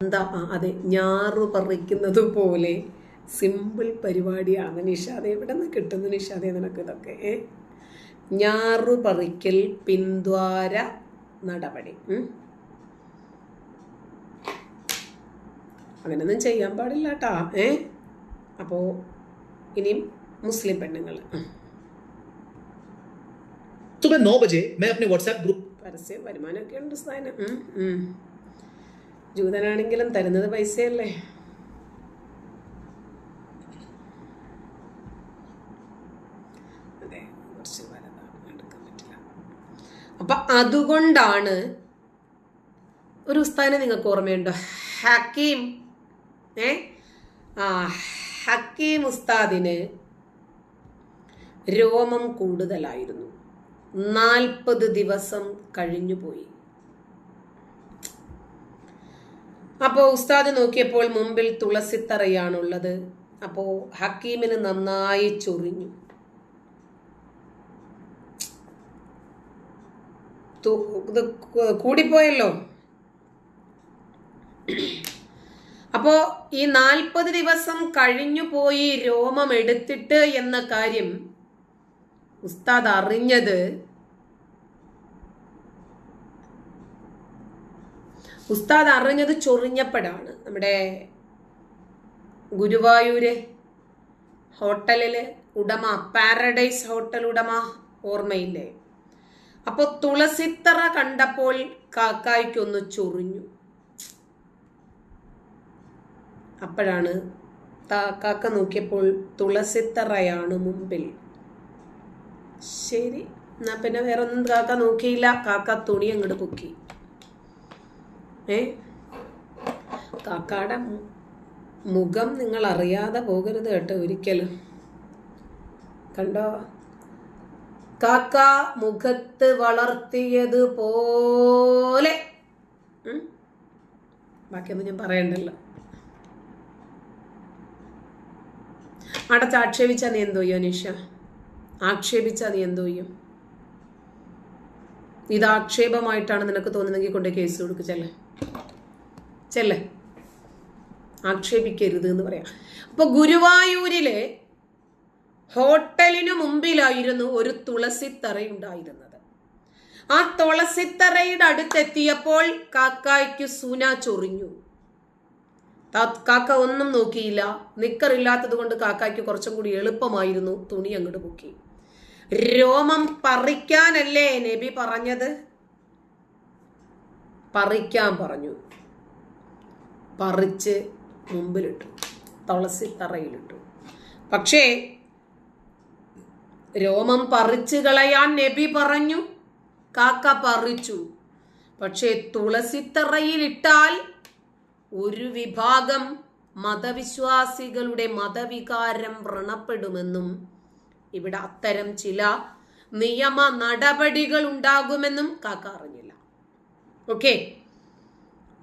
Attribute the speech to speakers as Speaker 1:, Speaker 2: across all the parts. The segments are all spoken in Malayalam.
Speaker 1: എന്താ ആ, അതെ ഞാറു പറിക്കുന്നത് പോലെ സിമ്പിൾ പരിപാടിയാണ് നിഷാദ എവിടെ നിന്ന് കിട്ടുന്നു നിഷാദ നിനക്ക് ഇതൊക്കെ ഏ ഞാറു പറിക്കൽ പിന്ദ്വാര നടപടി ഉം. അങ്ങനെയൊന്നും ചെയ്യാൻ പാടില്ല കേട്ടാ ഏ അപ്പോൾ ഇനിയും മുസ്ലിം പെണ്ണുങ്ങൾ
Speaker 2: सुबह नौ बजे मैं अपने व्हाट्सएप ग्रुप
Speaker 1: പരസ്യം വരുമാനമൊക്കെ ഉണ്ട് സ്ഥാനം ഉം, ഉം. ജൂതനാണെങ്കിലും തരുന്നത് പൈസയല്ലേ? അപ്പൊ അതുകൊണ്ടാണ് ഒരു ഉസ്താദിനെ നിങ്ങൾക്ക് ഓർമ്മയുണ്ടോ? ഹക്കീം ഏ? ആ ഹക്കീം ഉസ്താദിന് രോമം കൂടുതലായിരുന്നു. നാൽപ്പത് ദിവസം കഴിഞ്ഞുപോയി. അപ്പോൾ ഉസ്താദ് നോക്കിയപ്പോൾ മുമ്പിൽ തുളസിത്തറയാണുള്ളത്. അപ്പോൾ ഹക്കീമിന് നന്നായി ചൊറിഞ്ഞു. കൂടിപ്പോയല്ലോ. അപ്പോ ഈ നാൽപ്പത് ദിവസം കഴിഞ്ഞു പോയി രോമം എടുത്തിട്ട് എന്ന കാര്യം ഉസ്താദ് അറിഞ്ഞത് ഉസ്താദ് അറിഞ്ഞത് ചൊറിഞ്ഞപ്പോഴാണ്. നമ്മുടെ ഗുരുവായൂര് ഹോട്ടലിൽ ഉടമ പാരഡൈസ് ഹോട്ടൽ ഉടമ ഓർമ്മയില്ലേ? അപ്പൊ തുളസിത്തറ കണ്ടപ്പോൾ കാക്കായ്ക്കൊന്ന് ചൊറിഞ്ഞു. അപ്പോഴാണ് കാക്ക നോക്കിയപ്പോൾ തുളസിത്തറയാണ് മുമ്പിൽ. ശരി എന്നാ പിന്നെ വേറൊന്നും കാക്ക നോക്കിയില്ല. കാക്ക തുണി അങ്ങോട്ട് പൊക്കി. ഏ? കാക്കയുടെ മുഖം നിങ്ങൾ അറിയാതെ പോകരുത് കേട്ടോ ഒരിക്കലും. കണ്ടോ? കാക്ക മുഖത്ത് വളർത്തിയത് പോലെ. ബാക്കിയൊന്നും ഞാൻ പറയണ്ടല്ലോ. അടച്ച് ആക്ഷേപിച്ചാൽ നീ എന്തോ ചെയ്യും അനീഷ? ആക്ഷേപിച്ചാൽ നീ എന്തോ ചെയ്യും ഇത് ആക്ഷേപമായിട്ടാണ് നിനക്ക് തോന്നുന്നെങ്കിൽ കൊണ്ട് കേസ് കൊടുക്കുക ചെല്ലേ ചെല്ലേ. ആക്ഷേപിക്കരുത് എന്ന് പറയാം. അപ്പൊ ഗുരുവായൂരിലെ ഹോട്ടലിനു മുമ്പിലായിരുന്നു ഒരു തുളസിത്തറ ഉണ്ടായിരുന്നത്. ആ തുളസിത്തറയുടെ അടുത്തെത്തിയപ്പോൾ കാക്കായ്ക്ക് സുന ചൊറിഞ്ഞു. കാക്ക ഒന്നും നോക്കിയില്ല. നിക്കറില്ലാത്തത് കൊണ്ട് കാക്കായ്ക്ക് കുറച്ചും കൂടി എളുപ്പമായിരുന്നു തുണി അങ്ങോട്ട് പൊക്കി. രോമം പറിക്കാനല്ലേ നബി പറഞ്ഞത്? പറിക്കാൻ പറഞ്ഞു. പറിച്ച് മുമ്പിലിട്ടു. തുളസി തറയിലിട്ടു പക്ഷേ രോമം പറിച്ചു കളയാൻ നബി പറഞ്ഞു. കാക്ക പറിച്ചു. പക്ഷേ തുളസിത്തറയിലിട്ടാൽ ഒരു വിഭാഗം മതവിശ്വാസികളുടെ മതവികാരം വ്രണപ്പെടുമെന്നും ഇവിടെ അത്തരം ചില നിയമ നടപടികൾ ഉണ്ടാകുമെന്നും കാക്ക അറിഞ്ഞില്ല. ഓക്കെ?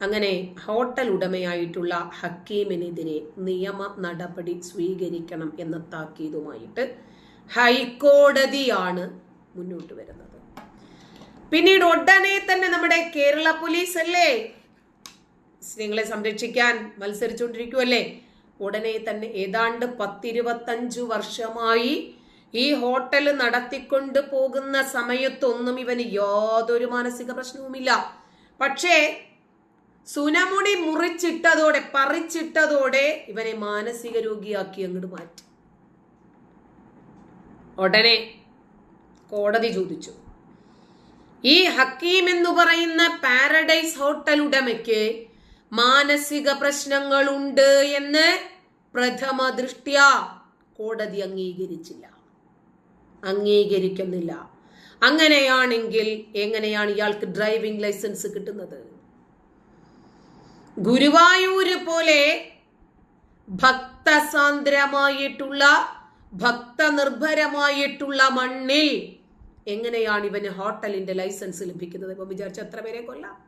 Speaker 1: അങ്ങനെ ഹോട്ടൽ ഉടമയായിട്ടുള്ള ഹക്കീമിനെതിരെ നിയമ നടപടി സ്വീകരിക്കണം എന്ന താക്കീതുമായിട്ട് ഹൈക്കോടതിയാണ് മുന്നോട്ട് വരുന്നത്. പിന്നീട് ഉടനെ തന്നെ നമ്മുടെ കേരള പോലീസ് അല്ലേ? സ്ത്രീകളെ സംരക്ഷിക്കാൻ മത്സരിച്ചുകൊണ്ടിരിക്കുമല്ലേ ഉടനെ തന്നെ ഏതാണ്ട് പത്തിരുപത്തഞ്ചു വർഷമായി ഈ ഹോട്ടൽ നടത്തിക്കൊണ്ട് പോകുന്ന സമയത്തൊന്നും ഇവന് യാതൊരു മാനസിക പ്രശ്നവുമില്ല. പക്ഷേ സുനമുടി മുറിച്ചിട്ടതോടെ പറിച്ചിട്ടതോടെ ഇവനെ മാനസിക രോഗിയാക്കി അങ്ങോട്ട് മാറ്റി. ഉടനെ കോടതി ചോദിച്ചു. ഈ ഹക്കീം എന്ന് പറയുന്ന പാരഡൈസ് ഹോട്ടൽ ഉടമയ്ക്ക് മാനസിക പ്രശ്നങ്ങളുണ്ട് എന്ന് പ്രഥമ ദൃഷ്ട്യ കോടതി അംഗീകരിച്ചില്ല. അംഗീകരിക്കുന്നില്ല. അങ്ങനെയാണെങ്കിൽ എങ്ങനെയാണ് ഇയാൾക്ക് ഡ്രൈവിംഗ് ലൈസൻസ് കിട്ടുന്നത്? ഗുരുവായൂര് പോലെ ഭക്തസാന്ദ്രമായിട്ടുള്ള ഭക്തനിർഭരമായിട്ടുള്ള മണ്ണിൽ എങ്ങനെയാണ് ഇവന് ഹോട്ടലിന്റെ ലൈസൻസ് ലഭിക്കുന്നത്? ഇപ്പൊ വിചാരിച്ച എത്ര പേരെ കൊല്ലാം?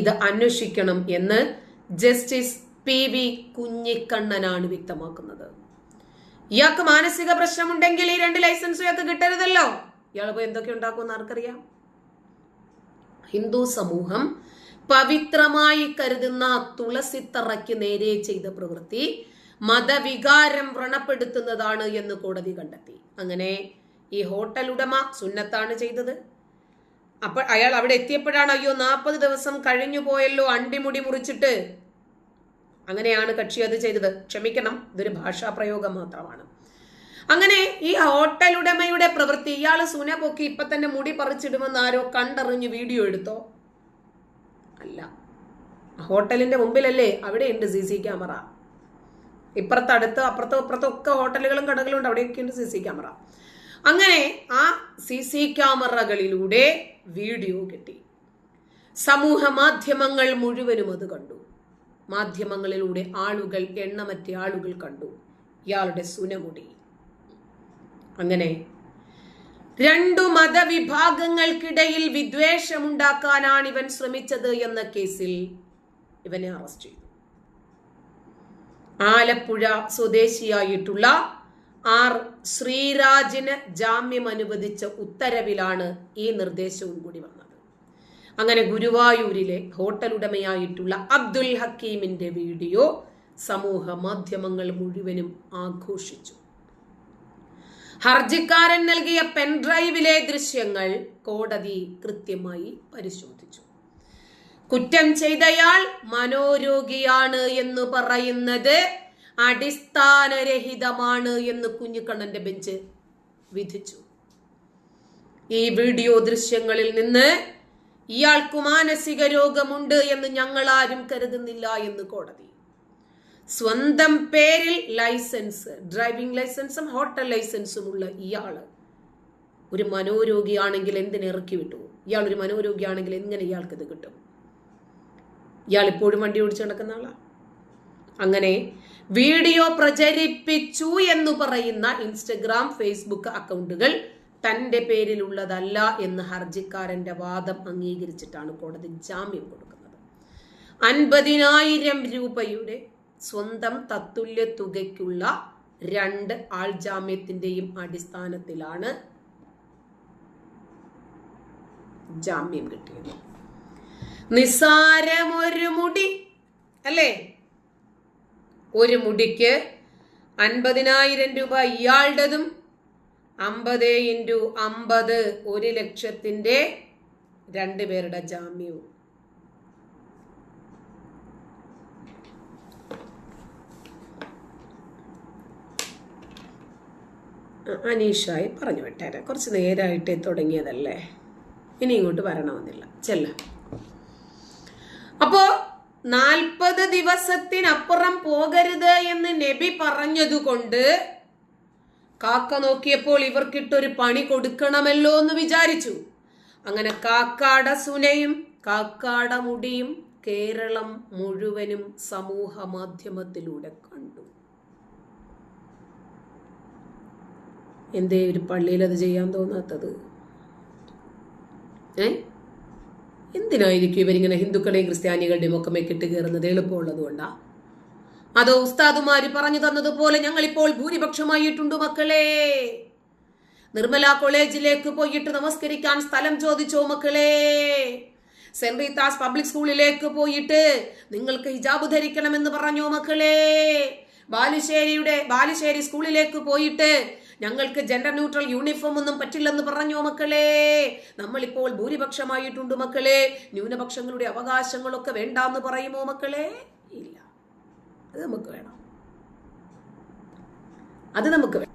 Speaker 1: ഇത് അന്വേഷിക്കണം എന്ന് ജസ്റ്റിസ് പി വി കുഞ്ഞിക്കണ്ണനാണ് വ്യക്തമാക്കുന്നത്. ഇയാൾക്ക് മാനസിക പ്രശ്നമുണ്ടെങ്കിൽ ഈ രണ്ട് ലൈസൻസും ഇയാൾക്ക് കിട്ടരുതല്ലോ. ഇയാൾ പോയി എന്തൊക്കെ ഉണ്ടാക്കുമെന്ന് ആർക്കറിയാം? ഹിന്ദു സമൂഹം പവിത്രമായി കരുതുന്ന തുളസിത്തറയ്ക്ക് നേരെ ചെയ്ത പ്രവൃത്തി മതവികാരം വ്രണപ്പെടുത്തുന്നതാണ് എന്ന് കോടതി കണ്ടെത്തി. അങ്ങനെ ഈ ഹോട്ടൽ ഉടമ സുന്നത്താണ് ചെയ്തത്. അപ്പോൾ അയാൾ അവിടെ എത്തിയപ്പോഴാണ് അയ്യോ നാൽപ്പത് ദിവസം കഴിഞ്ഞു പോയല്ലോ അണ്ടിമുടി മുറിച്ചിട്ട്. അങ്ങനെയാണ് കക്ഷി അത് ചെയ്തത്. ക്ഷമിക്കണം ഇതൊരു ഭാഷാ പ്രയോഗം മാത്രമാണ്. അങ്ങനെ ഈ ഹോട്ടൽ ഉടമയുടെ പ്രവൃത്തി ഇയാൾ സുന പൊക്കി ഇപ്പൊ തന്നെ മുടി പറിച്ചിടുമെന്ന് ആരോ കണ്ടറിഞ്ഞ് വീഡിയോ എടുത്തോ? അല്ല. ഹോട്ടലിന്റെ മുമ്പിലല്ലേ? അവിടെയുണ്ട് സി സി ക്യാമറ. ഇപ്പുറത്ത് അടുത്ത് അപ്പുറത്തും അപ്പുറത്തൊക്കെ ഹോട്ടലുകളും കടകളും ഉണ്ട് അവിടെയൊക്കെ ഉണ്ട് സി സി ക്യാമറ. അങ്ങനെ ആ സി സി ക്യാമറകളിലൂടെ വീഡിയോ കിട്ടി. സമൂഹ മാധ്യമങ്ങൾ മുഴുവനും അത് കണ്ടു. മാധ്യമങ്ങളിലൂടെ ആളുകൾ എണ്ണമറ്റ ആളുകൾ കണ്ടു. ഇയാളുടെ സുനമുടി. അങ്ങനെ രണ്ടു മതവിഭാഗങ്ങൾക്കിടയിൽ വിദ്വേഷമുണ്ടാക്കാനാണ് ഇവൻ ശ്രമിച്ചത് എന്ന കേസിൽ ഇവനെ അറസ്റ്റ് ചെയ്തു. ആലപ്പുഴ സ്വദേശിയായിട്ടുള്ള ആർ ശ്രീരാജിന് ജാമ്യം അനുവദിച്ച ഉത്തരവിലാണ് ഈ നിർദ്ദേശവും കൂടി വന്നത്. അങ്ങനെ ഗുരുവായൂരിലെ ഹോട്ടൽ ഉടമയായിട്ടുള്ള അബ്ദുൽ ഹക്കീമിന്റെ വീഡിയോ സമൂഹ മാധ്യമങ്ങൾ മുഴുവനും ആഘോഷിച്ചു. ഹർജിക്കാരൻ നൽകിയ പെൻഡ്രൈവിലെ ദൃശ്യങ്ങൾ കോടതി കൃത്യമായി പരിശോധിച്ചു. കുറ്റം ചെയ്തയാൾ മനോരോഗിയാണ് എന്ന് പറയുന്നത് അടിസ്ഥാനരഹിതമാണ് എന്ന് കുഞ്ഞുകണ്ണന്റെ ബെഞ്ച് വിധിച്ചു. ഈ വീഡിയോ ദൃശ്യങ്ങളിൽ നിന്ന് ഇയാൾക്ക് മാനസിക രോഗമുണ്ട് എന്ന് ഞങ്ങൾ ആരും കരുതുന്നില്ല എന്ന് കോടതി സ്വന്തം പേരിൽ ലൈസൻസ് ഡ്രൈവിംഗ് ലൈസൻസും ഹോട്ടൽ ലൈസൻസും ഉള്ള ഇയാൾ ഒരു മനോരോഗിയാണെങ്കിൽ എന്തിനെ ഇറക്കി വിട്ടു? ഇയാൾ ഒരു മനോരോഗിയാണെങ്കിൽ എങ്ങനെ ഇയാൾക്ക് ഇത് കിട്ടും? ഇയാൾ ഇപ്പോഴും വണ്ടി ഓടിച്ചു നടക്കുന്ന ആളാ. അങ്ങനെ വീഡിയോ പ്രചരിപ്പിച്ചു എന്ന് പറയുന്ന ഇൻസ്റ്റഗ്രാം ഫേസ്ബുക്ക് അക്കൗണ്ടുകൾ തന്റെ പേരിലുള്ളതല്ല എന്ന് ഹർജിക്കാരന്റെ വാദം അംഗീകരിച്ചിട്ടാണ് കോടതി ജാമ്യം കൊടുക്കുന്നത്. അൻപതിനായിരം രൂപയുടെ സ്വന്തം തത്തുല്യ തുകയ്ക്കുള്ള രണ്ട് ആൾ ജാമ്യത്തിന്റെയും അടിസ്ഥാനത്തിലാണ് ജാമ്യം കിട്ടിയത്. നിസാരമൊരു മുടി അല്ലേ? ഒരു മുടിക്ക് അൻപതിനായിരം രൂപ ഇയാളുടേതും അമ്പത് ഇന്റു അമ്പത് ഒരു ലക്ഷത്തിന്റെ രണ്ട് പേരുടെ ജാമ്യവും. അനീഷായി പറഞ്ഞു വിട്ടേരെ. കുറച്ച് നേരമായിട്ടേ തുടങ്ങിയതല്ലേ? ഇനി ഇങ്ങോട്ട് വരണമെന്നില്ല. ചെല്ല. അപ്പോ നാൽപ്പത് ദിവസത്തിനപ്പുറം പോകരുത് എന്ന് നബി പറഞ്ഞതുകൊണ്ട് കാക്ക നോക്കിയപ്പോൾ ഇവർക്കിട്ടൊരു പണി കൊടുക്കണമല്ലോ എന്ന് വിചാരിച്ചു. അങ്ങനെ കാക്കാട സുനയും കാക്കാട മുടിയും കേരളം മുഴുവനും സമൂഹ മാധ്യമത്തിലൂടെ കണ്ടു. എന്തേ ഒരു പള്ളിയിൽ അത് ചെയ്യാൻ തോന്നാത്തത്? ഏ? എന്തിനായിരിക്കും ഇവരിങ്ങനെ ഹിന്ദുക്കളെയും ക്രിസ്ത്യാനികളുടെയും ഒക്കെ മെക്കിട്ട് കയറുന്നത്? എളുപ്പമുള്ളത് കൊണ്ടാ. അതോ ഉസ്താദുമാര് പറഞ്ഞു തന്നതുപോലെ ഞങ്ങൾ ഇപ്പോൾ ഭൂരിപക്ഷമായിട്ടുണ്ട് മക്കളെ? നിർമ്മല കോളേജിലേക്ക് പോയിട്ട് നമസ്കരിക്കാൻ സ്ഥലം ചോദിച്ചോ മക്കളെ? സെന്റ് റീത്താസ് പബ്ലിക് സ്കൂളിലേക്ക് പോയിട്ട് നിങ്ങൾക്ക് ഹിജാബ് ധരിക്കണമെന്ന് പറഞ്ഞോ മക്കളെ? ബാലുശ്ശേരിയുടെ ബാലുശ്ശേരി സ്കൂളിലേക്ക് പോയിട്ട് ഞങ്ങൾക്ക് ജെൻഡർ ന്യൂട്രൽ യൂണിഫോം ഒന്നും പറ്റില്ലെന്ന് പറഞ്ഞു മക്കളെ? നമ്മളിപ്പോൾ ഭൂരിപക്ഷമായിട്ടുണ്ട് മക്കളെ. ന്യൂനപക്ഷങ്ങളുടെ അവകാശങ്ങളൊക്കെ വേണ്ടാന്ന് പറയുമോ മക്കളെ? ഇല്ല. അത് നമുക്ക് വേണം. അത് നമുക്ക് വേണം.